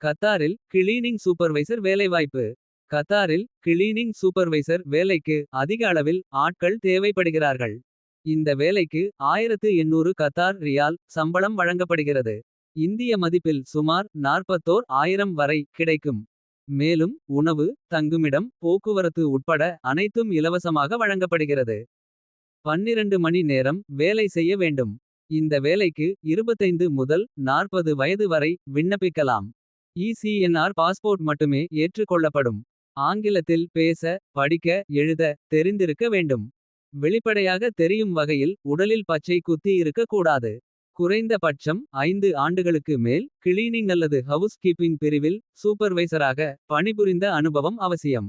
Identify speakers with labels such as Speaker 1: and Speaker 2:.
Speaker 1: கத்தாரில் cleaning supervisor வேலைவாய்ப்பு. கத்தாரில் கிளீனிங் சூப்பர்வைசர் வேலைக்கு அதிக அளவில் ஆட்கள் தேவைப்படுகிறார்கள். இந்த வேலைக்கு 1800 கத்தார் ரியால் சம்பளம் வழங்கப்படுகிறது. இந்திய மதிப்பில் சுமார் 41 ஆயிரம் வரை கிடைக்கும். மேலும் உணவு தங்குமிடம் போக்குவரத்து உட்பட அனைத்தும் இலவசமாக வழங்கப்படுகிறது. 12 மணி நேரம் வேலை செய்ய வேண்டும். இந்த வேலைக்கு 25 முதல் 40 வயது வரை விண்ணப்பிக்கலாம். இசிஎன்ஆர் பாஸ்போர்ட் மட்டுமே ஏற்றுக்கொள்ளப்படும். ஆங்கிலத்தில் பேச படிக்க எழுத தெரிந்திருக்க வேண்டும். வெளிப்படையாக தெரியும் வகையில் உடலில் பச்சை குத்தி இருக்கக்கூடாது குறைந்த பட்சம் ஐந்து ஆண்டுகளுக்கு மேல் கிளீனிங் அல்லது ஹவுஸ் கீப்பிங் பிரிவில் சூப்பர்வைசராக பணிபுரிந்த அனுபவம் அவசியம்.